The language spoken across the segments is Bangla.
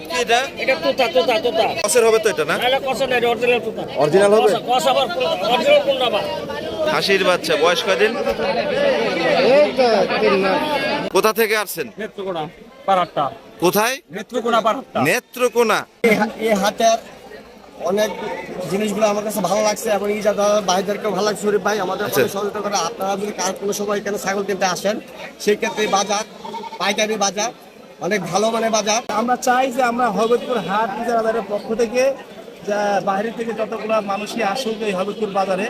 জাত কি এটা? এটা তোতা তোতা তোতা। কসের হবে তো এটা না? কষা নাই অরিজিনাল তোতা। Original হবে? কষা আবার অরিজিনাল কোনটা বা খাসির বাচ্চা বয়স কদিন কোথা থেকে আসছেন? নেত্রকোনা পারাট্টা কোথায়? নেত্রকোনা পারাট্টা নেত্রকোনা। এই হাটের অনেক জিনিসগুলো আমার কাছে ভালো লাগছে এবং এই যারা ভাইদেরকেও ভালো লাগছে শরীফ ভাই আমাদের আচ্ছা। সহযোগিতা করে। আপনারা যদি কার কোনো সময় এখানে ছাগল কিনতে আসেন সেই ক্ষেত্রে বাজার পাইকারি বাজার অনেক ভালো মানে বাজার। আমরা চাই যে আমরা হরগতপুর হাট ইজারাদারের পক্ষ থেকে যা বাইরে থেকে যতগুলো মানুষই আসুক এই হরগতপুর বাজারে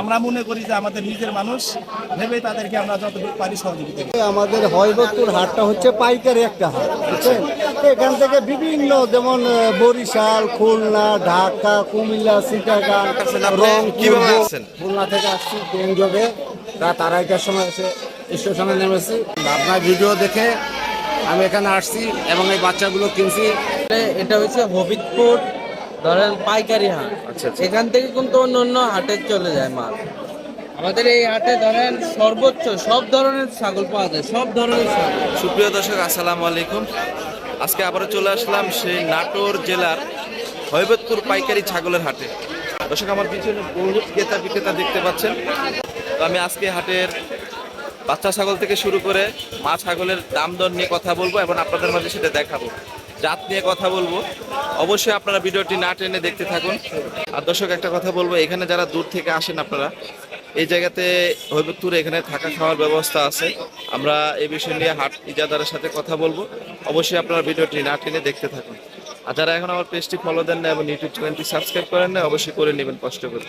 আমরা মনে করি যে আমাদের নিজের মানুষ ভেবে তাদেরকে আমরা যতটুকু পারি সহযোগিতা আমাদের হয়বতুর হাটটা হচ্ছে পাইকারি একটা হাট বুঝছেন? এখান থেকে বিভিন্ন যেমন বরিশাল খুলনা ঢাকা কুমিল্লা চিটাগাং আসছেন রংপুর খুলনা থেকে আসছি ট্রেন যোগে। রাত আড়াইটার সময় এসে স্টেশনে নেমেছি। আপনার ভিডিও দেখে আমি এখানে আসছি এবং এই বাচ্চাগুলো কিনছি। এটা হচ্ছে হবিবপুর ধরেন পাইকারি হাট। আচ্ছা, আচ্ছা। এখান থেকে কিন্তু অন্য অন্য হাটে চলে যায় মাল। আমাদের এই হাটে ধরেন সর্বোচ্চ সব ধরনের ছাগল পাওয়া যায় সব ধরনের ছাগল। সুপ্রিয় দর্শক আসসালামু আলাইকুম। আজকে আবারও চলে আসলাম সেই নাটোর জেলার হৈবতপুর পাইকারি ছাগলের হাটে। দর্শক আমার পিছনে বহু ক্রেতা বিক্রেতা দেখতে পাচ্ছেন। তো আমি আজকে হাটের বাচ্চা ছাগল থেকে শুরু করে মা ছাগলের দাম দর নিয়ে কথা বলব এবং আপনাদের মাঝে সেটা দেখাবো। জাত নিয়ে কথা বলব। অবশ্যই আপনারা ভিডিওটি না টেনে দেখতে থাকুন। আর দর্শক, একটা কথা বলব, এখানে যারা দূর থেকে আসেন আপনারা, এই জায়গাতে হৈবতপুরে এখানে থাকা খাওয়ার ব্যবস্থা আছে। আমরা এই বিষয় নিয়ে হাট ইজাদারের সাথে কথা বলব। অবশ্যই আপনারা ভিডিওটি না টেনে দেখতে থাকুন। আর যারা এখন আমার পেজটি ফলো দেন না এবং ইউটিউব চ্যানেলটি সাবস্ক্রাইব করেন না অবশ্যই করে নেবেন কষ্ট করে।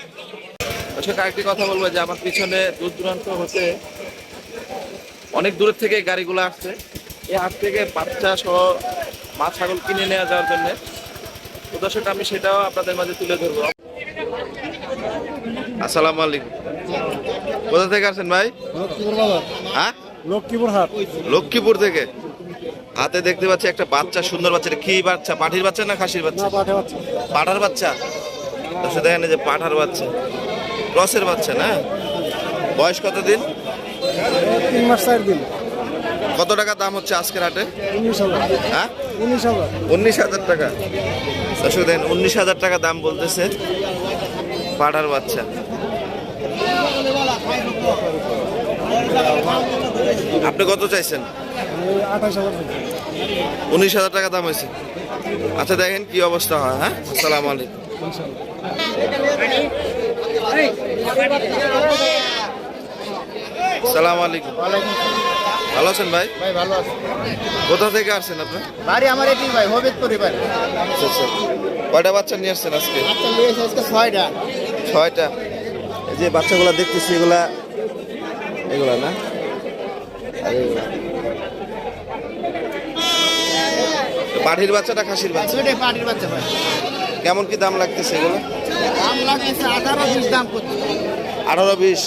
দর্শক, আরেকটি কথা বলব যে, আমার পিছনে দূর দূরান্ত হতে অনেক দূরের থেকে গাড়িগুলো আসছে। এই হাট থেকে বাচ্চা সহ মা ছাগল কিনে নেওয়া যাওয়ার জন্য। তো দর্শক আমি সেটাও আপনাদের মাঝে তুলে ধরবো। আসসালামু আলাইকুম। কোথা থেকে আসছেন ভাই? হ্যাঁ? লক্ষ্মীপুর হাট। লক্ষ্মীপুর থেকে? হাতে দেখতে পাচ্ছি একটা বাচ্চা সুন্দর বাচ্চা। কি বাচ্চা? পাঠির বাচ্চা না খাসির বাচ্চা? পাঠার বাচ্চা। দর্শক দেখেন যে পাঠার বাচ্চা। ক্রসের বাচ্চা না? বয়স কত দিন তিন মাস চার দিন কত টাকা দাম হচ্ছে আজকের হাটে উনিশ হাজার হ্যাঁ উনিশ হাজার উনিশ হাজার টাকা দর্শক দেখেন উনিশ হাজার টাকা দাম বলতেছে পাঠার বাচ্চা আপনি কত চাইছেন উনিশ হাজার টাকা দাম হয়েছে আচ্ছা দেখেন কি অবস্থা হয় হ্যাঁ আসসালামু আলাইকুম সালাম আলাইকুম। ভালো আছেন ভাই? ভাই ভালো আছেন কোথা থেকে আসছেন আপনি? বাড়ি আমার এটি ভাই হবিবপুরি বাড়ি। আচ্ছা আচ্ছা। কয়টা বাচ্চা নিয়ে আসছেন আজকে? আচ্ছা নিয়েছে আজকে ছয়টা। ছয়টা। এই যে বাচ্চাগুলো দেখতেছি এগুলা এগুলা না? পাঠির বাচ্চাটা খাসির বাচ্চা? পাটির বাচ্চা ভাই। কেমন কি দাম লাগতেছে এগুলো? দাম লাগেছে আঠারো বিশ দাম করছে। আঠারো বিশ।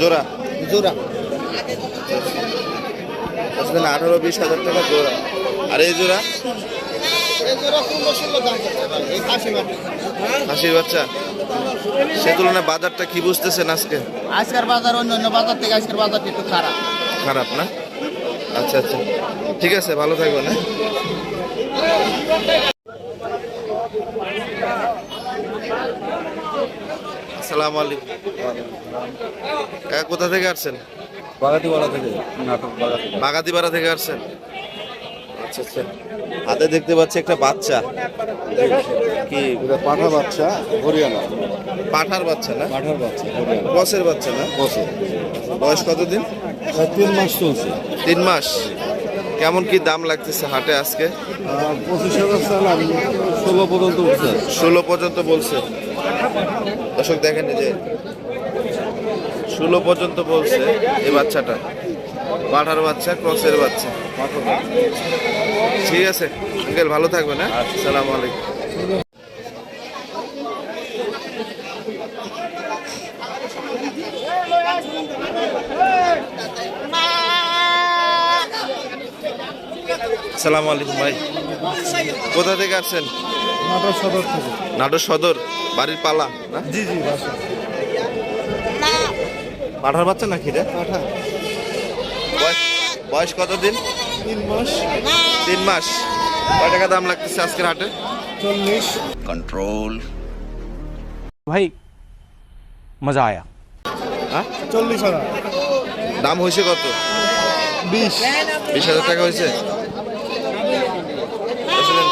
জোড়া? জোড়া? আসলে আঠারো বিশ হাজার টাকা জোড়া। আর এই জোড়া? বাচ্চা। সে তুলনায় বাজারটা কি বুঝতেছেন আজকে? আজকের বাজার অন্য অন্য বাজার থেকে আজকের বাজারটা একটু খারাপ। খারাপ না? আচ্ছা আচ্ছা। ঠিক আছে ভালো থাকবেন হ্যাঁ? আসসালামু আলাইকুম। কাকা কোথা থেকে আসছেন? বাগাতিওয়ালা থেকে নাটক বাগাতিপাড়া থেকে আসছেন? আচ্ছা আচ্ছা। হাতে দেখতে পাচ্ছি একটা বাচ্চা। কি এটা পাঠা বাচ্চা? হরিয়ানা। পাঠার বাচ্চা না? পাঠার বাচ্চা বসের বাচ্চা না? বছর বয়স কতদিন? তিন মাস চলছে। তিন মাস। কেমন কি দাম লাগতেছে হাটে আজকে? পঁচিশ হাজার ষোলো পর্যন্ত উঠছে। ষোলো পর্যন্ত বলছে। দর্শক দেখেন যে ষোলো পর্যন্ত বলছে এই বাচ্চাটা। পাঠার বাচ্চা, ক্রসের বাচ্চা। ঠিক আছে, আঙ্কেল ভালো থাকবেন হ্যাঁ? সালাম আলাইকুম। সালাম আলাইকুম ভাই। কোথা থেকে আসছেন? সদর থেকে। নাটোর সদর বাড়ির পালা জি জি পাঠার বাচ্চা নাকি রে? পাঠা বয়স কতদিন? তিন মাস। তিন মাস। কয় টাকা দাম লাগতেছে আজকের হাটে? চল্লিশ। কন্ট্রোল ভাই মজা আয়া। হ্যাঁ চল্লিশ হাজার। দাম হয়েছে কত? বিশ। বিশ হাজার টাকা হয়েছে?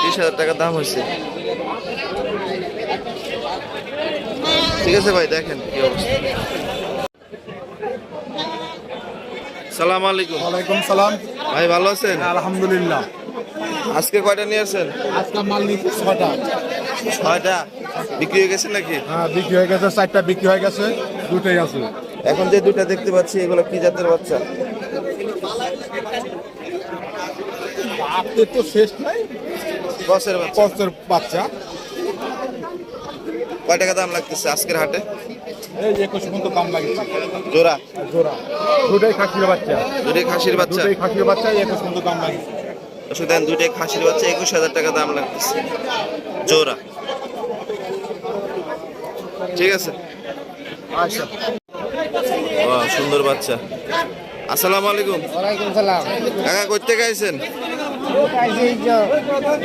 বিশ হাজার টাকা দাম হয়েছে। ঠিক আছে ভাই দেখেন কি অবস্থা। সালাম আলাইকুম। ওয়ালাইকুম সালাম। ভাই ভালো আছেন? আলহামদুলিল্লাহ। আজকে কয়টা নিয়ে আসছেন? আজকে মাল নিচ্ছি ছটা ছয়টা? বিক্রি হয়ে গেছে নাকি? হ্যাঁ বিক্রি হয়ে গেছে চারটা বিক্রি হয়ে গেছে দুটোই আছে। এখন যে দুটা দেখতে পাচ্ছি এগুলো কি জাতের বাচ্চা? আপনার তো শেষ নাই। পঞ্চের বাচ্চা। কয় টাকা দাম লাগতেছে আজকের হাটে? এই একুশ মতো দাম লাগছে জোড়া? জোড়া। দুটোই খাসির বাচ্চা। দুটাই খাসির বাচ্চা? দুটোই খাসির বাচ্চা একুশ দাম লাগছে দুটাই খাসির বাচ্চা একুশ হাজার টাকা দাম লাগতেছে। জোড়া। ঠিক আছে? আচ্ছা। ও সুন্দর বাচ্চা। আসসালামু আলাইকুম। ওয়ালাইকুম সালাম। কাকা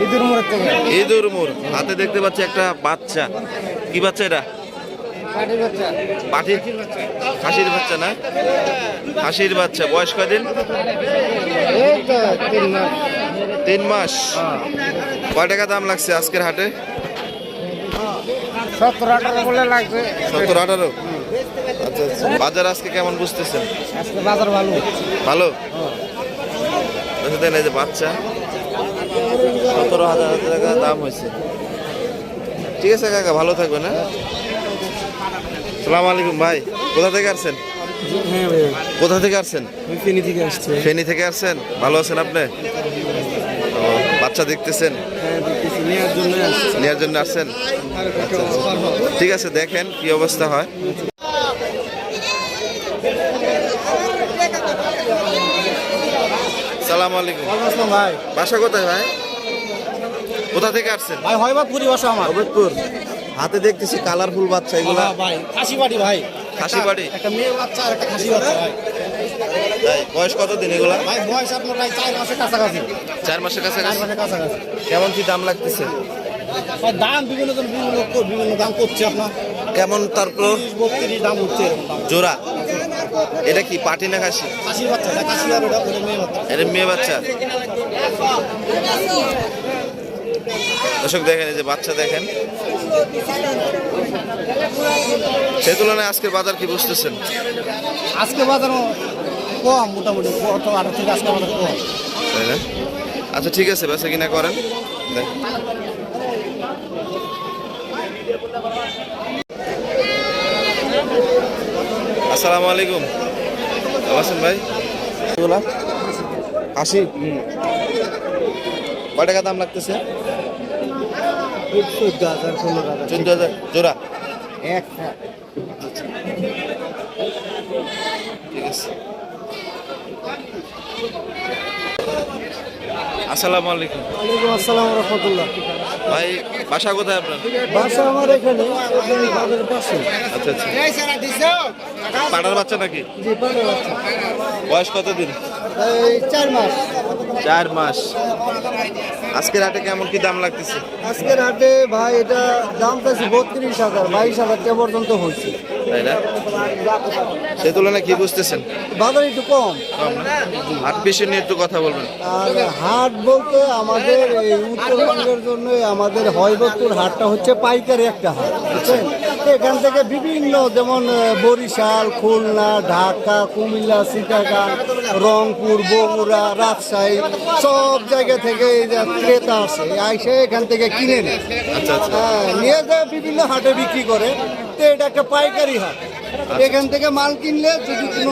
ঈদের মোড় ইঁদুর মোর হাতে দেখতে পাচ্ছি একটা বাচ্চা। কি বাচ্চা এটা? পাঠির খাসির বাচ্চা না? খাসির বাচ্চা। বয়স কদিন তিন মাস। কয় টাকা দাম লাগছে আজকের হাটে? সত্তর আঠারো বলে লাগছে সত্তর আঠারো? আচ্ছা আচ্ছা। বাজার আজকে কেমন বুঝতেছেন? আজকে বাজার ভালো। ভালো? আচ্ছা এই যে বাচ্চা। সতেরো হাজার টাকা দাম হয়েছে। ঠিক আছে কাকা ভালো থাকবেন হ্যাঁ? সালাম আলাইকুম ভাই কোথা থেকে আসছেন? কোথা থেকে আসছেন? ফেনি থেকে আসছে। ফেনী থেকে আসছেন? ভালো আছেন আপনি? বাচ্চা দেখতেছেন? নেওয়ার জন্য আসছে। নেওয়ার জন্য আসছেন? আচ্ছা, আচ্ছা। ঠিক আছে দেখেন কি অবস্থা হয়। সালাম আলাইকুম। ভাই। বাসা কোথায় ভাই? কোথা থেকে আসছেন? ভাই হয় বা পুরি বাসা আমার। অবেদপুর হাতে দেখতেছি কালারফুল বাচ্চা এগুলা। ভাই খাসি বাড়ি ভাই। খাসি বাড়ি? একটা মেয়ে বাচ্চা আর একটা খাসি বাচ্চা ভাই। তাই বয়স কত দিন এগুলা? ভাই বয়স আপনার ভাই চার মাসের কাছাকাছি। চার মাসের কাছাকাছি? কেমন কি দাম লাগতেছে? ভাই দাম বিভিন্ন জন বিভিন্ন লোক বিভিন্ন দাম করছে আপনার। কেমন তারপর? তিরিশ বত্রিশ দাম উঠছে দাম। জোড়া? এটা কি পাটি না খাসি? খাসির বাচ্চা এটা খাসি আর ওটা মেয়ে বাচ্চা। এটা মেয়ে বাচ্চা। দর্শক দেখেন এই যে বাচ্চা দেখেন। সে তুলনায় আজকের বাজার কি বুঝতেছেন? আজকে বাজার কম মোটামুটি আঠারো থেকে আজকে বাজার কম। তাই না? আচ্ছা ঠিক আছে বেচা কিনা করেন। আসসালামু আলাইকুম। আছেন ভাই? আশি? কয় টাকা দাম লাগতেছে? চোদ্দ হাজার পনেরো হাজার চোদ্দ হাজার জোড়া। এক ঠিক আছে আসসালামু আলাইকুম। ওয়ালাইকুম আসসালাম রহমতুল্লাহ ভাই বাসা কোথায় আপনার? বাসা আমার এখানে বাজারের পাশে আচ্ছা আচ্ছা। পাটার বাচ্চা নাকি? জি পাঠার বাচ্চা বয়স কতদিন? এই চার মাস। চার মাস। আজকের হাটে কেমন কি দাম লাগতেছে? আজকের হাটে ভাই এটা দাম চাইছি বত্রিশ হাজার বাইশ হাজার টাকা পর্যন্ত হয়েছে। তাই না? সে তুলনায় কি বুঝতেছেন? বাজার একটু কম। হাট বেশি নিয়ে একটু কথা বলবেন। আর হাট বলতে আমাদের এই উত্তরবঙ্গের জন্য আমাদের হয়বত্তর হাটটা হচ্ছে পাইকারি একটা হাট বুঝছেন? এখান থেকে বিভিন্ন যেমন বরিশাল খুলনা ঢাকা কুমিল্লা চিটাগাং রংপুর বগুড়া রাজশাহী সব জায়গা থেকে এই ক্রেতা আসে আইসে এখান থেকে কিনে নেয়। আচ্ছা আচ্ছা। হ্যাঁ নিয়ে যায় বিভিন্ন হাটে বিক্রি করে। তো এটা একটা পাইকারি হাট। এখান থেকে মাল কিনলে যদি কোনো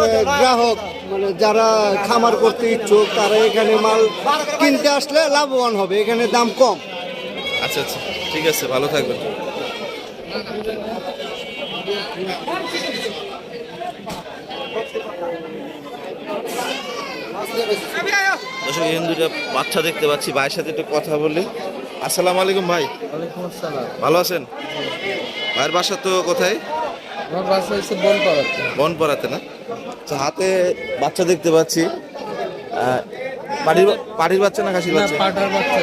মানে গ্রাহক মানে যারা খামার করতে ইচ্ছুক তারা এখানে মাল কিনতে আসলে লাভবান হবে। এখানে দাম কম। আচ্ছা আচ্ছা। ঠিক আছে ভালো থাকবেন। দর্শক এখানে দুটা বাচ্চা দেখতে পাচ্ছি ভাইয়ের সাথে একটু কথা বলি। আসসালামু আলাইকুম ভাই। ওয়ালাইকুম আসসালাম। ভালো আছেন? ভাইয়ের বাসা তো কোথায়? আমার বাসা হচ্ছে বন পাড়াতে বন পড়াতে না? তো হাতে বাচ্চা দেখতে পাচ্ছি। পাটির পাটির বাচ্চা না খাসির বাচ্চা? পাটার বাচ্চা।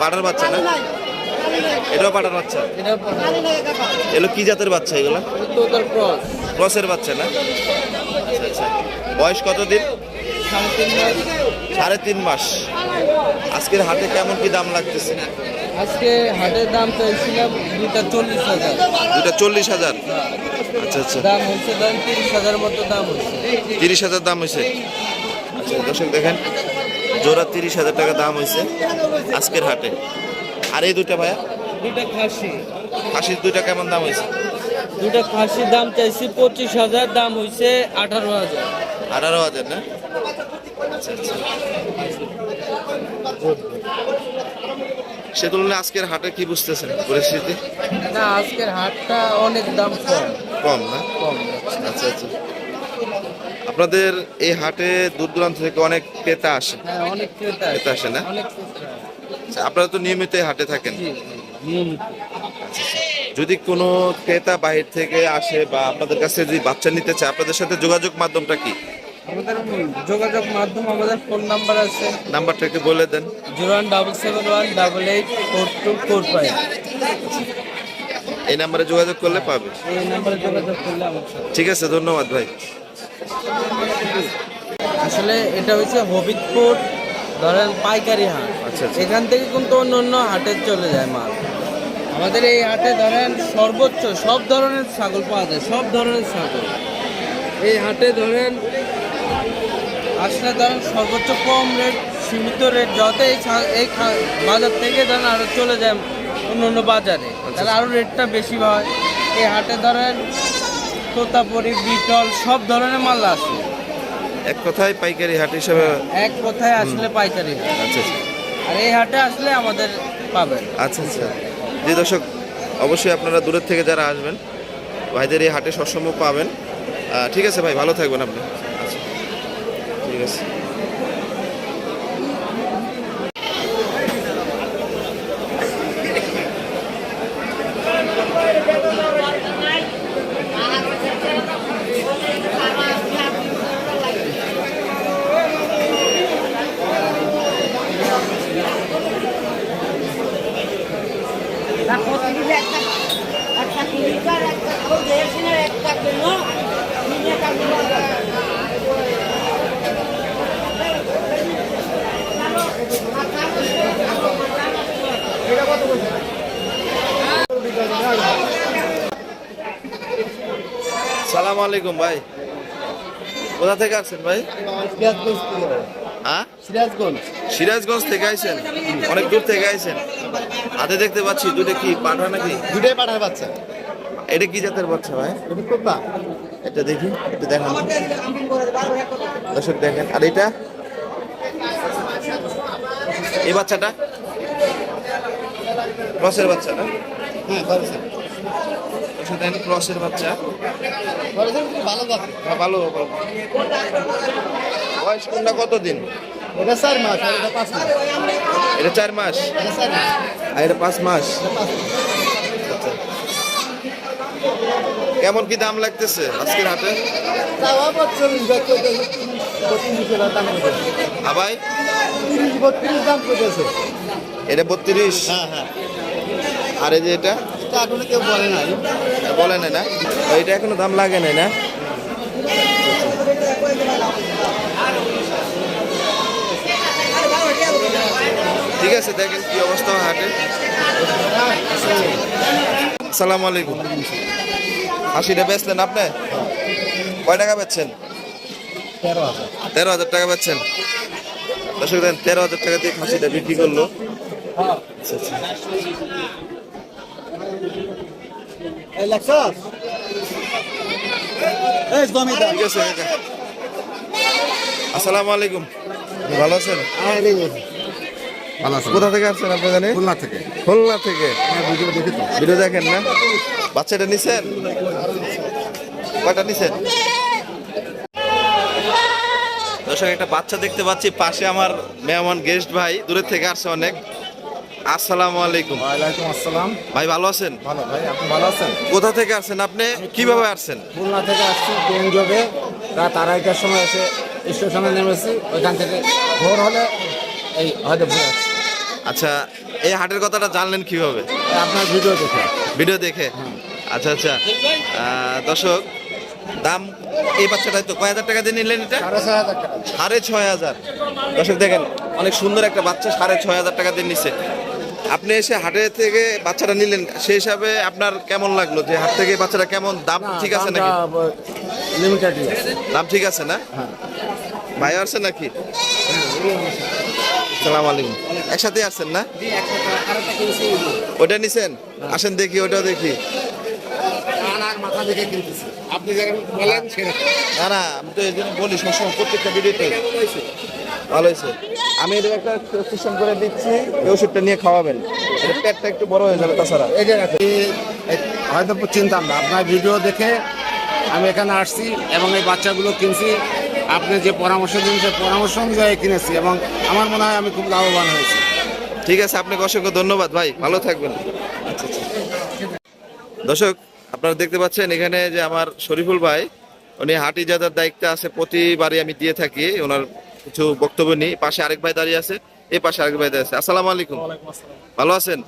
পাটার বাচ্চা না? এটাও পাটার বাচ্চা? এগুলো কি জাতের বাচ্চা এগুলো? ক্রস। ক্রসের বাচ্চা না? আচ্ছা আচ্ছা। বয়স কতদিন? সাড়ে তিন সাড়ে তিন মাস। আজকের হাটে কেমন কি দাম লাগতেছে? আজকে হাটের দাম চাইছিলাম দুটা চল্লিশ হাজার। দুটা চল্লিশ হাজার? আচ্ছা আচ্ছা। দাম হচ্ছে দাম তিরিশ হাজার মতো দাম হচ্ছে তিরিশ হাজার দাম হয়েছে? আচ্ছা দর্শক দেখেন জোড়া তিরিশ হাজার টাকা দাম হয়েছে আজকের হাটে। আর এই দুইটা ভাইয়া? দুটা খাসি। খাসির দুইটা কেমন দাম হয়েছে? দুটা খাসির দাম চাইছি পঁচিশ হাজার দাম হয়েছে আঠারো হাজার। আঠারো হাজার না? সে তুলনায় আজকের হাটে কি বুঝতেছেন পরিস্থিতি? না আজকের হাটটা অনেক দাম কম। কম না? কম আচ্ছা আচ্ছা। আপনাদের এই হাটে দূর দূরান্ত থেকে অনেক ক্রেতা আসে। হ্যাঁ অনেক ক্রেতা ক্রেতা আসে না? অনেক ক্রেতা আচ্ছা, আপনারা তো নিয়মিত হাটে থাকেন। জি, নিয়মিত। যদি কোনো ক্রেতা বাহির থেকে আসে বা আপনাদের কাছে যদি বাচ্চা নিতে চায় আপনাদের সাথে যোগাযোগ মাধ্যমটা কি? আমাদের যোগাযোগ মাধ্যম আমাদের ফোন নাম্বার আছে। নাম্বারটা একটু বলে দেন। Zero one double seven one double eight four two four five. এই নাম্বারে যোগাযোগ করলে পাবে। এই নাম্বারে যোগাযোগ করলে আমার ঠিক আছে ধন্যবাদ ভাই। আসলে এটা হচ্ছে হবিবপুর ধরেন পাইকারি হাট। আচ্ছা, আচ্ছা। এখান থেকে কিন্তু অন্য অন্য হাটে চলে যায় মাল। আমাদের এই হাটে ধরেন সর্বোচ্চ সব ধরনের ছাগল পাওয়া যায় সব ধরনের ছাগল। এই হাটে ধরেন আসলে ধরেন সর্বোচ্চ কম রেট সীমিত রেট যত এই এই বাজার থেকে ধরেন আরও চলে যায় অন্য অন্য বাজারে তাহলে আরও রেটটা বেশি হয়। এই হাটে ধরেন তোতাপুরি বিটল সব ধরনের মাল আসে এক কথায় পাইকারি হাট হিসাবে এক কথায় আসলে পাইকারি। আচ্ছা আচ্ছা। আর এই হাটে আসলে আমাদের পাবেন। আচ্ছা আচ্ছা। যে দর্শক অবশ্যই আপনারা দূরের থেকে যারা আসবেন ভাইদের এই হাটে সবসময় পাবেন। ঠিক আছে ভাই ভালো থাকবেন আপনি। আচ্ছা ঠিক আছে আলাইকুম ভাই। কোথা থেকে আসছেন ভাই? হ্যাঁ? সিরাজগঞ্জ সিরাজগঞ্জ থেকে আইছেন? অনেক দূর থেকে আইছেন। হাতে দেখতে পাচ্ছি দুটো কি পাঠা নাকি? দুটাই পাঠায় বাচ্চা। এটা কি জাতের বাচ্চা ভাই? এটা এটা দেখি একটু দেখান। দর্শক দেখেন আর এটা? এই বাচ্চাটা? ক্রসের বাচ্চা না হ্যাঁ দেখেন ক্রসের বাচ্চা। ভালো হ্যাঁ, ভালো ভালো। বয়স কোনটা কতদিন? এটা চার মাস আর এটা পাঁচ মাস। এটা চার মাস? আর এটা পাঁচ মাস। কেমন কি দাম লাগতেছে আজকের হাটে? আবাই এটা বত্রিশ? হ্যাঁ হ্যাঁ। আর এই যে এটা? এটা এখনও কেউ বলে নাই। বলে না না? এটা এখনও দাম লাগে নাই না? ঠিক আছে দেখেন কি অবস্থা হয় হাটে। আসসালামু আলাইকুম। আশিটা বেচলেন আপনি? কয় টাকা বেচছেন? তেরো হাজার। টাকা পাচ্ছেন দর্শক তেরো হাজার টাকা দিয়ে খাসিটা বিক্রি করল। আচ্ছা আচ্ছা। এই লাগছস এই জমিদার ঠিক আছে কাকা। আসসালামু আলাইকুম। ভালো আছেন? ভালো আছে কোথা থেকে আসছেন আপনি জানেন? খুলনা থেকে। খুলনা থেকে। হ্যাঁ ভিডিও দেখেন না? বাচ্চাটা নিছেন? কয়টা নিছেন? দর্শক একটা বাচ্চা দেখতে পাচ্ছি। পাশে আমার মেহমান গেস্ট ভাই দূরের থেকে আসছে অনেক। আসসালামু আলাইকুম। ওয়ালাইকুম আসসালাম। ভাই ভালো আছেন? ভালো ভাই আপনি ভালো আছেন? কোথা থেকে আসছেন আপনি? কীভাবে আসছেন? খুলনা থেকে আসছি ট্রেন যোগে। রাত আড়াইটার সময় এসে স্টেশনে নেমেছি। ওইখান থেকে ভোর হলে এই হয়তো ভোর আচ্ছা এই হাটের কথাটা জানলেন কীভাবে? আপনার ভিডিও দেখে। ভিডিও দেখে? আচ্ছা আচ্ছা। দর্শক দাম এই বাচ্চাটাই তো কয় হাজার টাকা দিয়ে নিলেন এটা? সাড়ে ছয় হাজার সাড়ে ছয় হাজার। দর্শক দেখেন অনেক সুন্দর একটা বাচ্চা সাড়ে ছয় হাজার টাকা দিয়ে নিচ্ছে আপনি এসে হাটে থেকে বাচ্চাটা নিলেন সেই হিসাবে আপনার কেমন লাগল যে হাট থেকে বাচ্চাটা কেমন? দাম ঠিক আছে নাকি? লিমিটেড দাম ঠিক আছে না? ভাই আসছে নাকি? সালাম আলাইকুম। একসাথে আসছেন না? ওটা নিছেন? আসেন দেখি ওটাও দেখি। সেরকম। না না আমি তো এই জন্য বলি সবসময় প্রত্যেকটা ভিডিওতে। ভালো হয়েছে। আমি এটা একটা সিস্টেম করে দিচ্ছি এই ওষুধটা নিয়ে খাওয়াবেন। এটা পেটটা একটু বড় হয়ে যাবে তাছাড়া। এই যে রাখি হয়তো চিনতাম না আপনার ভিডিও দেখে আমি এখানে আসছি এবং এই বাচ্চাগুলো কিনছি। আপনি যে পরামর্শ দিন সেই পরামর্শ অনুযায়ী কিনেছি এবং আমার মনে হয় আমি খুব লাভবান হয়েছি। ঠিক আছে আপনাকে অসংখ্য ধন্যবাদ ভাই ভালো থাকবেন। আচ্ছা আচ্ছা। দর্শক আপনারা দেখতে পাচ্ছেন এখানে যে আমার শরীফুল ভাই উনি হাটি যাদার দায়িত্বে আছে প্রতিবারই আমি দিয়ে থাকি। ওনার কিছু বক্তব্য নিই। পাশে আরেক ভাই দাঁড়িয়ে আছে। এই পাশে আরেক ভাই দাঁড়িয়ে আছে। আসসালামু আলাইকুম। ভালো আছেন?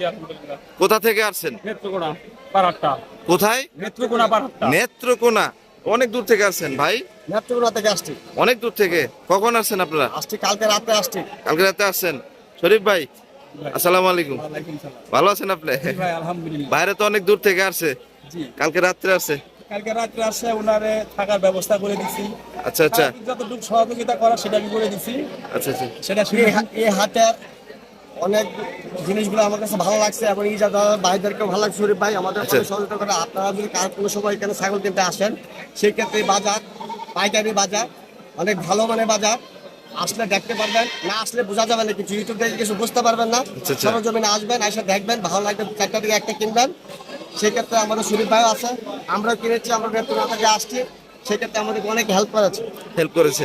কোথা থেকে আসছেন? নেত্রকোনা পারাট্টা কোথায়? নেত্রকোনা পারাট্টা নেত্রকোনা। অনেক দূর থেকে আসছেন ভাই। নেত্রকোনা থেকে আসছি। অনেক দূর থেকে। কখন আসছেন আপনারা? আসছি কালকে রাতে আসছি। কালকে রাতে আসছেন। শরীফ ভাই আসসালামু আলাইকুম। ভালো আছেন আপনি? ভাই আলহামদুলিল্লাহ। বাইরে তো অনেক দূর থেকে আসছে। কালকে রাত্রে আসছে। কালকে রাত্রে আসে ওনারে থাকার ব্যবস্থা করে দিছি। আচ্ছা আচ্ছা। যতটুকু সহযোগিতা করা সেটা আমি করে দিছি। আচ্ছা আচ্ছা। সেটা শুনে এই হা- অনেক জিনিসগুলো আমার কাছে ভালো লাগছে এবং এই যারা ভাইদেরকেও ভালো লাগছে শরীফ ভাই আমাদের আচ্ছা। সহযোগিতা করে আপনারা যদি কার কোনো সময় এখানে ছাগল কিনতে আসেন সেই ক্ষেত্রে বাজার পাইকারি বাজার অনেক ভালো মানে বাজার আসলে দেখতে পারবেন না আসলে বোঝা যাবে না কিছু। ইউটিউব দেখে কিছু বুঝতে পারবেন না। আচ্ছা, আচ্ছা। সরজমিনে আসবেন এসে দেখবেন ভালো লাগবে চারটা থেকে একটা কিনবেন। সেক্ষেত্রে আমাদের শরীফ ভাইও আছে আমরা কিনেছি আমরা নেত্রকোনা থেকে আসছি সেক্ষেত্রে আমাদেরকে অনেক হেল্প করেছে। হেল্প করেছে?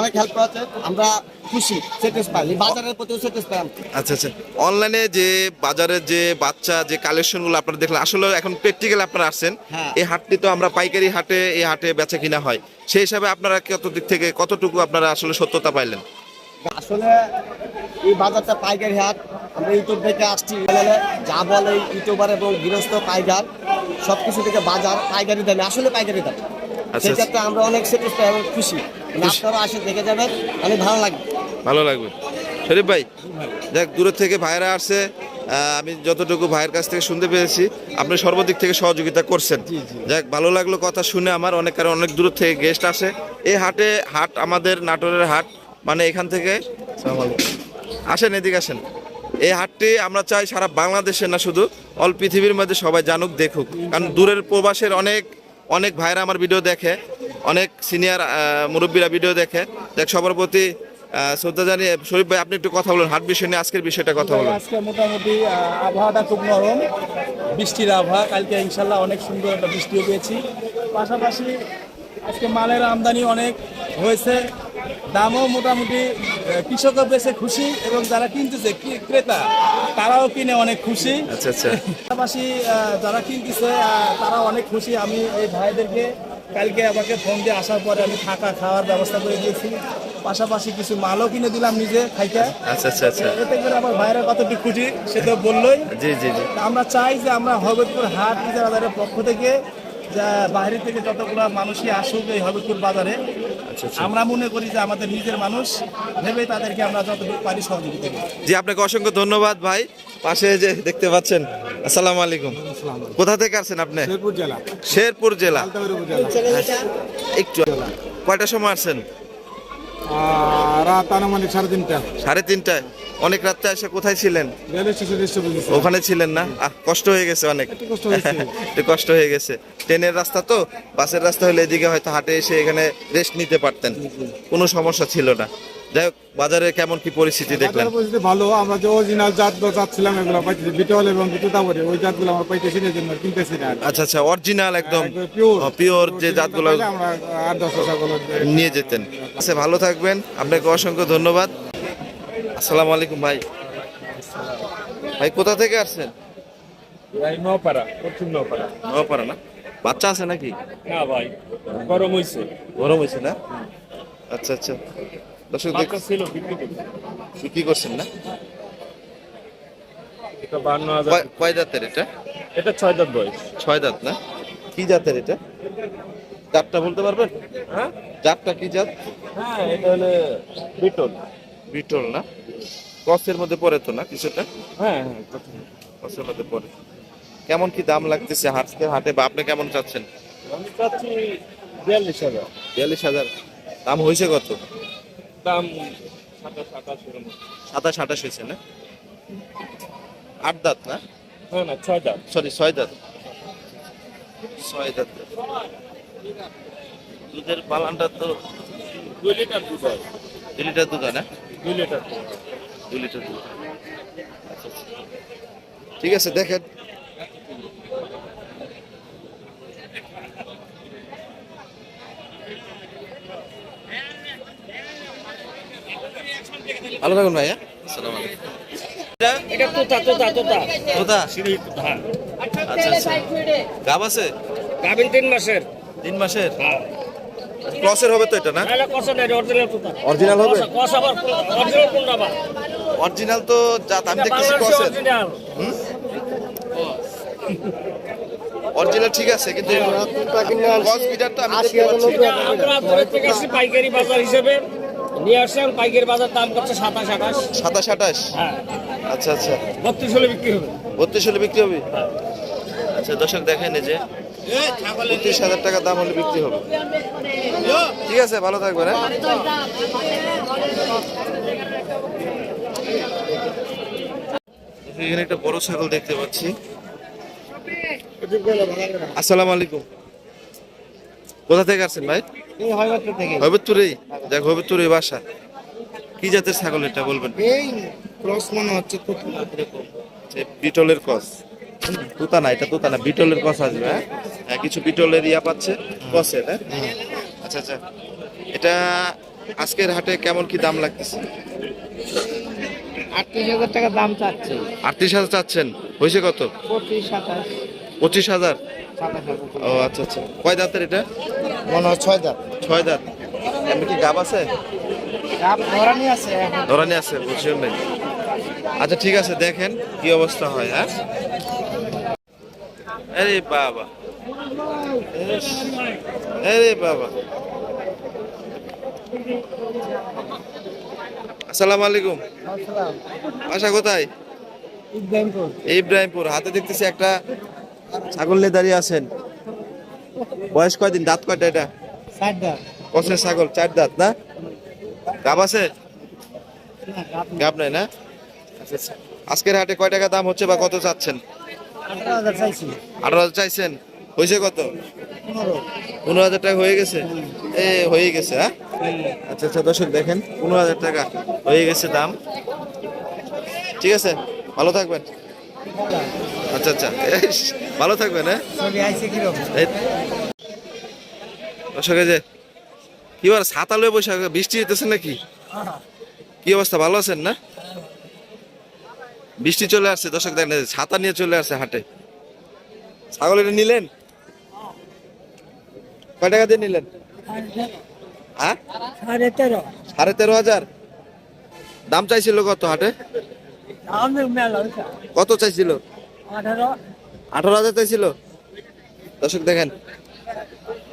অনেক হেল্প করেছে আমরা খুশি স্যাটিসফাই বাজারের প্রতিও স্যাটিসফাই আচ্ছা আচ্ছা। অনলাইনে যে বাজারের যে বাচ্চা যে কালেকশনগুলো আপনারা দেখলেন আসলে এখন প্র্যাকটিক্যাল আপনারা আসছেন হ্যাঁ। এই হাটটি তো আমরা পাইকারি হাটে এই হাটে বেচা কিনা হয়। সেই হিসাবে আপনারা কত দিক থেকে কতটুকু আপনারা আসলে সত্যতা পাইলেন? আসলে এই বাজারটা পাইকারি হাট। আমরা ইউটিউব থেকে আসছি এখানে যা বলে ইউটিউবার এবং গৃহস্থ পাইকার সব কিছু থেকে বাজার পাইকারি দামে আসলে পাইকারি দাম। আচ্ছা। সেক্ষেত্রে আমরা অনেক স্যাটিসফাই এবং খুশি। আপনারা আসে দেখে যাবেন অনেক ভালো লাগবে। ভালো লাগবে। শরীফ ভাই দেখ দূরের থেকে ভাইরা আসছে আমি যতটুকু ভাইয়ের কাছ থেকে শুনতে পেরেছি আপনি সর্বদিক থেকে সহযোগিতা করছেন। যাক ভালো লাগল কথা শুনে আমার অনেক কারণ অনেক দূর থেকে গেস্ট আসে। এই হাটে হাট আমাদের নাটোরের হাট মানে এখান থেকে। আসেন এদিকে আসেন। এই হাটটি আমরা চাই সারা বাংলাদেশে না শুধু অল পৃথিবীর মধ্যে সবাই জানুক দেখুক। কারণ দূরের প্রবাসের অনেক অনেক ভাইরা আমার ভিডিও দেখে অনেক সিনিয়র মুরব্বীরা ভিডিও দেখে। দেখ সবার প্রতি শ্রদ্ধা জানিয়ে শরীফ ভাই আপনি একটু কথা বলুন হাট বিষয় নিয়ে আজকের বিষয়টা কথা বলুন। আজকে মোটামুটি আবহাওয়াটা খুব নরম। বৃষ্টির আবহাওয়া কালকে ইনশাল্লাহ অনেক সুন্দর একটা বৃষ্টিও পেয়েছি। পাশাপাশি আজকে মালের আমদানি অনেক হয়েছে। দামও মোটামুটি কৃষকও বেশি খুশি এবং যারা কিনতেছে ক্রেতা তারাও কিনে অনেক খুশি। আচ্ছা আচ্ছা। পাশাপাশি যারা কিনতেছে তারা অনেক খুশি। আমি এই ভাইদেরকে কালকে আমাকে ফোন দিয়ে আসার পরে আমি থাকা খাওয়ার ব্যবস্থা করে দিয়েছি। পাশাপাশি কিছু মালও কিনে দিলাম নিজে খাইতে। আচ্ছা আচ্ছা আচ্ছা। এতে করে আমার ভাইরা কতটুকু খুশি সে তো বললোই। জি জি জি। আমরা চাই যে আমরা হবিবপুর হাট ইজারাদারের পক্ষ থেকে যা বাইরে থেকে যতগুলো মানুষই আসুক এই হবিবপুর বাজারে আমরা মনে করি যে আমাদের নিজের মানুষ ভেবে তাদেরকে আমরা যতটুকু পারি সহযোগিতা করি। জি আপনাকে অসংখ্য ধন্যবাদ ভাই। পাশে যে দেখতে পাচ্ছেন আসসালামু আলাইকুম। কোথা থেকে আসছেন আপনি? শেরপুর জেলা। শেরপুর জেলা। একটু কয়টার সময় আসছেন? রাত আনুমানিক সাড়ে তিনটা। সাড়ে তিনটায়। অনেক রাত্রে এসে কোথায় ছিলেন? ওখানে ছিলেন না? আহ, কষ্ট হয়ে গেছে অনেক। কষ্ট একটু কষ্ট হয়ে গেছে। ট্রেনের রাস্তা তো বাসের রাস্তা হলে এদিকে হয়তো হাটে এসে এখানে রেস্ট নিতে পারতেন। কোনো সমস্যা ছিল না। যাই হোক বাজারে কেমন কি পরিস্থিতি দেখলেন? পরিস্থিতি ভালো। আমরা যে অরিজিনাল জাত চাচ্ছিলাম এগুলো পাইতেছি। বিটল এবং বিটুতাবরে ওই জাতগুলো আমরা পাইতেছি না জন্য কিনতেছি না আচ্ছা আচ্ছা অরিজিনাল একদম পিওর পিওর যে জাতগুলো আমরা আট দশ নিয়ে যেতেন। আচ্ছা ভালো থাকবেন। আপনাকে অসংখ্য ধন্যবাদ। আসসালামু আলাইকুম ভাই। ভাই কোথা থেকে আসছেন? ভাই নপাড়া পশ্চিম নপাড়া নোয়াপাড়া না? বাচ্চা আছে নাকি? না ভাই গরম হইছে। গরম হয়েছে না? আচ্ছা আচ্ছা। দর্শক ছিল বিক্রি করছি। করছেন না? এটা বান্ন হাজার। কয়- কয় দাঁতের এটা? এটা ছয় দাঁত বয়স। ছয় দাঁত না? কি জাতের এটা? জাতটা বলতে পারবেন? হ্যাঁ? জাতটা কি জাত? হ্যাঁ এটা হলে বিটল। বিটল না? ক্রসের মধ্যে পড়ে তো না কিছুটা? হ্যাঁ হ্যাঁ প্রথম। মধ্যে। পড়ে। কেমন কি দাম লাগতেছে হাটকে হাটে? বা আপনি কেমন চাচ্ছেন? আমি চাচ্ছি বিয়াল্লিশ হাজার। বিয়াল্লিশ হাজার। দাম হয়েছে কত? দাম সাতাশ আঠাশ এর সাতাশ আঠাশ হয়েছে না? আট দাঁত না? না না ছয় দাঁত। সরি ছয় দাঁত। ছয় দাঁত। দুধের পালানটা তো দুই লিটার দুধ হয়। দু লিটার দুধ হয় না? দুই লিটার দুধ। দু লিটার দুধ। ঠিক আছে দেখেন। ভালো থাকুন ভাইয়া। আসসালাম আলাইকুম। এটা তোতা তোতা তোতা। কোথা আচ্ছা আচ্ছা। গাব আছে? গাভিন তিন মাসের। তিন মাসের? ক্রসের হবে তো এটা না? অরিজিনাল তোতা। অরিজিনাল হবে? কষ আবার অরিজিনাল কোনটা বা অরিজিনাল তো যা আমি দেখতেছি ক্রসের অরিজিনাল ঠিক আছে কিন্তু ক্রস বিটারটা আমি দেখতে পাচ্ছি। আমরা আপনাদের থেকে আসছি পাইকারি বাজার হিসেবে। নিয়ে আসলাম পাইকারি বাজার দাম করছে সাতাশ আঠাশ। সাতাশ আঠাশ? হ্যাঁ। আচ্ছা আচ্ছা। বত্রিশ হলে বিক্রি হবে। বত্রিশ হলে বিক্রি হবে? আচ্ছা দর্শক দেখেন এই যে বত্রিশ হাজার টাকা দাম হলে বিক্রি হবে। ঠিক আছে ভালো থাকবেন হ্যাঁ? এখানে একটা বড় ছাগল দেখতে পাচ্ছি। আসসালামু আলাইকুম। কোথা থেকে আসছেন ভাই? হবিবপুরেই দেখ হবিবপুরেই বাসা। কি জাতের ছাগল এটা বলবেন? ক্রস মনে হচ্ছে বিটলের কস তুতা না এটা তুতা না বিটলের কস আসবে হ্যাঁ? হ্যাঁ, কিছু বিটলের ইয়া পাচ্ছে কসের হ্যাঁ। আচ্ছা আচ্ছা। এটা আজকের হাটে কেমন কি দাম লাগতেছে? আটত্রিশ হাজার টাকা দাম চাচ্ছে। আটত্রিশ হাজার চাচ্ছেন। হয়েছে কত? পঁচিশ সাতাশ। পঁচিশ হাজার? ও আচ্ছা আচ্ছা। কয় দাঁতের এটা? মনে হয় ছয় ছয় দাঁত। এমনি কি গাব আছে? ধরানি আছে ধরানি আছে বুঝছেন নাই আচ্ছা ঠিক আছে দেখেন কি অবস্থা হয় হ্যাঁ? আরে বাবা। আরে বাবা। আসসালামু আলাইকুম। বাসা কোথায়? ইব্রাহিমপুর। ইব্রাহিমপুর হাতে দেখতেছি একটা ছাগল নিয়ে দাঁড়িয়ে আছেন। বয়স কয়দিন? দাঁত কয়টা এটা? কষের ছাগল চার দাঁত না? গাব আছে? গাব নাই। না। আজকের হাটে কয় টাকা দাম হচ্ছে বা কত চাচ্ছেন? আঠারো হাজার চাইছেন? হয়েছে কত? পনেরো হাজার টাকা হয়ে গেছে? এ হয়ে গেছে হ্যাঁ? আচ্ছা আচ্ছা দর্শক দেখেন পনেরো হাজার টাকা হয়ে গেছে দাম। ঠিক আছে? ভালো থাকবেন। আচ্ছা আচ্ছা ভালো থাকবেন হ্যাঁ? দর্শক যে কি বার বসে আছে, বৃষ্টি হইতেছে নাকি? কি অবস্থা? ভালো আছেন না? বৃষ্টি চলে আসছে দর্শক দেখেন ছাতা নিয়ে চলে আসছে হাটে। ছাগল এটা নিলেন? কয় টাকা দিয়ে নিলেন? হ্যাঁ? সাড়ে তেরো। সাড়ে তেরো হাজার? দাম চাইছিল কত হাটে? কত চাইছিল? আঠারো। হাজার চাইছিল? দর্শক দেখেন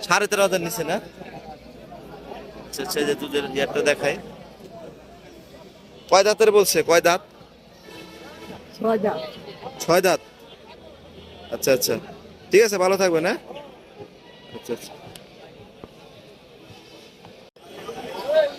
সাড়ে তেরো হাজার নিচ্ছে না? আচ্ছা আচ্ছা যে দুধের ইয়ারটা দেখাই। কয় দাঁতের বলছে? কয় দাঁত। ছয় দাঁত। আচ্ছা আচ্ছা। ঠিক আছে ভালো থাকবেন হ্যাঁ? আচ্ছা আচ্ছা।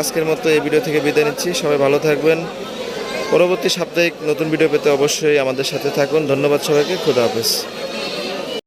আজকের মতো এই ভিডিও থেকে বিদায় নিচ্ছি। সবাই ভালো থাকবেন। পরবর্তী সাপ্তাহিক নতুন ভিডিও পেতে অবশ্যই আমাদের সাথে থাকুন। ধন্যবাদ সবাইকে। খুদা হাফেজ।